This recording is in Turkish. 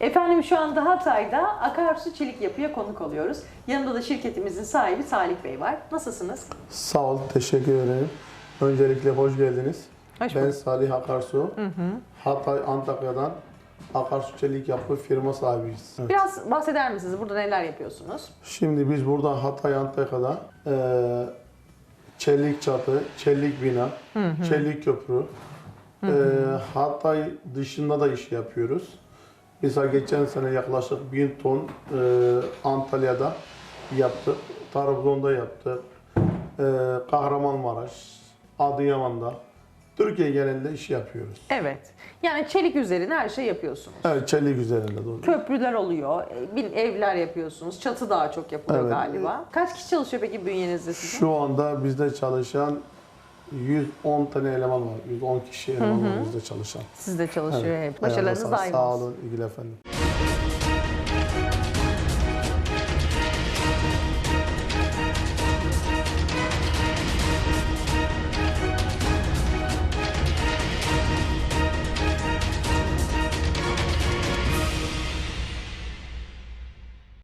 Efendim şu anda Hatay'da akarsu çelik yapıya konuk oluyoruz. Yanında da şirketimizin sahibi Salih Bey var. Nasılsınız? Sağ ol, teşekkür ederim. Öncelikle hoş geldiniz. Hoş ben bulduk. Salih Akarsu. Hatay, Antakya'dan Akarsu Çelik Yapı firma sahibiyiz. Evet. Biraz bahseder misiniz? Burada neler yapıyorsunuz? Şimdi biz burada Hatay, Antakya'da eee çelik çatı, çelik bina, çelik köprü, eee, Hatay dışında da iş yapıyoruz. Mesela geçen sene yaklaşık 1000 ton eee, Antalya'da yaptık, Trabzon'da yaptık, eee, Kahramanmaraş, Adıyaman'da, Türkiye genelinde iş yapıyoruz. Evet. Yani çelik üzerine her şey yapıyorsunuz. Evet, çelik üzerinde doğru. Köprüler oluyor, e, bin evler yapıyorsunuz, çatı daha çok yapılıyor Evet. galiba. Kaç kişi çalışıyor peki bünyenizde sizin? Şu anda bizde çalışan 110 tane eleman var. 110 kişi eleman var bizde çalışan. Sizde çalışıyor evet. hep. Başarılarınız daim olsun. Sağ olun. İlgili efendim.